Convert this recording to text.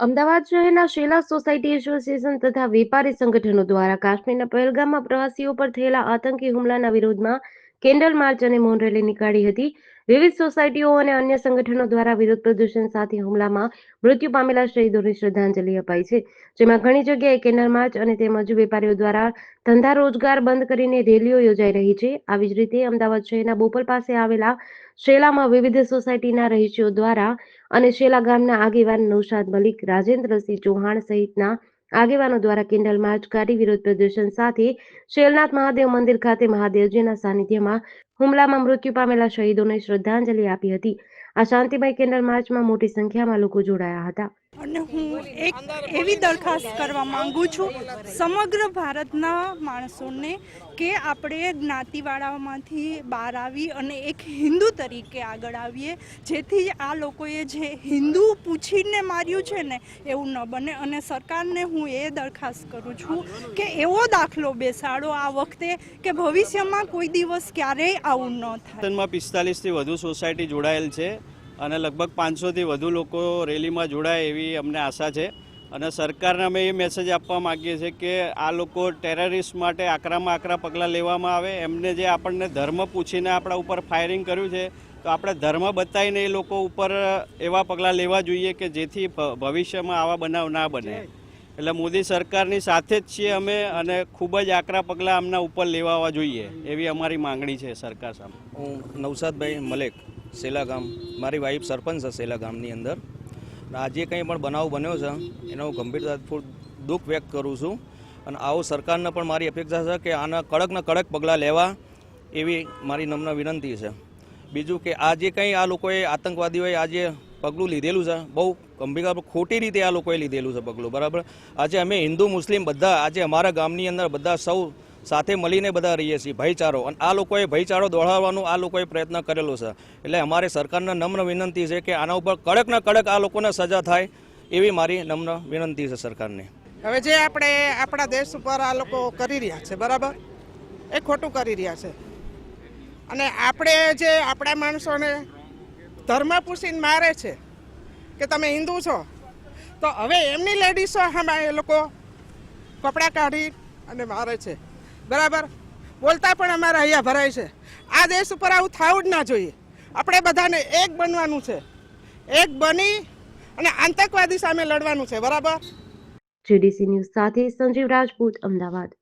અમદાવાદ શહેરના શેલા society association તથા વેપારી સંગઠનો દ્વારા કાશ્મીરના પહેલગામમાં પ્રવાસીઓ પર થયેલા આતંકી હુમલાના વિરોધમાં કેન્ડલ માર્ચ અને મૌન રેલી નીકાળી હતી. વિવિધ સોસાયટીઓ અને અન્ય સંગઠનો દ્વારા વિરોધ પ્રદર્શન સાથે હુમલામાં મૃત્યુ પામેલા શહીદોને શ્રદ્ધાંજલિ અપાઈ છે. જેમાં ઘણી જગ્યાએ કેન્ડલ માર્ચ અને તેમજ વેપારીઓ દ્વારા ધંધા રોજગાર બંધ કરીને રેલીઓ યોજાઈ રહી છે. આવી જ રીતે અમદાવાદ શહેરના બોપલ પાસે આવેલા શેલામાં વિવિધ સોસાયટીના રહીશીઓ દ્વારા અને શેલા ગામના આગેવાન નૌશાદ મલિક, રાજેન્દ્રસિંહ ચૌહાણ સહિતના આગેવાનો દ્વારા કેન્ડલ માર્ચ કાઢી વિરોધ પ્રદર્શન સાથે શેલનાથ મહાદેવ મંદિર ખાતે મહાદેવજીના સાનિધ્યમાં હુમલામાં મૃત્યુ પામેલા શહીદોને શ્રદ્ધાંજલિ આપી હતી. આ શાંતિમય કેન્ડલ માર્ચમાં મોટી સંખ્યામાં લોકો જોડાયા હતા. અને હું એક એવી દરખાસ્ત કરવા માંગુ છું સમગ્ર ભારતના માણસોને કે આપણે જ્ઞાતિવાળામાંથી બહાર આવી અને એક હિન્દુ તરીકે આગળ આવીએ, જેથી આ લોકોએ જે હિન્દુ પૂછીને માર્યું છે ને, એવું ન બને. અને સરકારને હું એ દરખાસ્ત કરું છું કે એવો દાખલો બેસાડો આ વખતે કે ભવિષ્યમાં કોઈ દિવસ ક્યારેય આવું ન થાય. પિસ્તાલીસથી વધુ સોસાયટી જોડાયેલ છે. અને લગભગ પાંચસોથી વધુ લોકો રેલીમાં જોડાય એવી અમને આશા છે. અને સરકારને અમે એ મેસેજ આપવા માગીએ છીએ કે આ લોકો ટેરરિસ્ટ માટે આકરામાં આકરા પગલાં લેવામાં આવે. એમને જે આપણને ધર્મ પૂછીને આપણા ઉપર ફાયરિંગ કર્યું છે, તો આપણે ધર્મ બતાવીને એ લોકો ઉપર એવા પગલાં લેવા જોઈએ કે જેથી ભવિષ્યમાં આવા બનાવ ના બને. એટલે મોદી સરકારની સાથે જ છીએ અમે અને ખૂબ જ આકરા પગલાં આમના ઉપર લેવાવા જોઈએ એવી અમારી માંગણી છે સરકાર સામે. હું નવસાદભાઈ મલેક. સેલા ગામ. મારી વાઈફ સરપંચ છે સેલા ગામની અંદર. આજે કંઈ પણ બનાવ બન્યો છે, એનો હું ગંભીરતાપૂર્વક દુઃખ વ્યક્ત કરું છું. અને આવો સરકારને પણ મારી અપેક્ષા છે કે આના કડકના કડક પગલાં લેવા એવી મારી નમ્ર વિનંતી છે. બીજું કે આજે કંઈ આ લોકોએ આતંકવાદીઓએ આજે પગલું લીધેલું છે, બહુ ગંભીર ખોટી રીતે આ લોકોએ લીધેલું છે પગલું, બરાબર? આજે અમે હિન્દુ, મુસ્લિમ બધા, આજે અમારા ગામની અંદર બધા સૌ સાથે મળીને બધા રહીએ છીએ, ભાઈચારો. અને આ લોકોએ ભાઈચારો દોડાવવાનો આ લોકોએ પ્રયત્ન કરેલો છે. એટલે અમારે સરકારને નમ્ર વિનંતી છે કે આના ઉપર કડકના કડક આ લોકોને સજા થાય એવી મારી નમ્ર વિનંતી છે સરકારને. હવે જે આપણે આપણા દેશ ઉપર આ લોકો કરી રહ્યા છે, બરાબર? એ ખોટું કરી રહ્યા છે. અને આપણે જે આપણા માણસોને ધર્મ પૂછીને મારે છે કે તમે હિન્દુ છો, તો હવે એમની લેડીઝો સામે એ લોકો કપડાં કાઢી અને મારે છે. બરાબર? બોલતા પણ અમારા અહીંયા ભરાય છે. આ દેશ ઉપર આવું થવું જ ના જોઈએ. આપણે બધાને એક બનવાનું છે. એક બની અને આતંકવાદી સામે લડવાનું છે. બરાબર? જીડીસી ન્યૂઝ સાથે સંજીવ રાજપૂત, અમદાવાદ.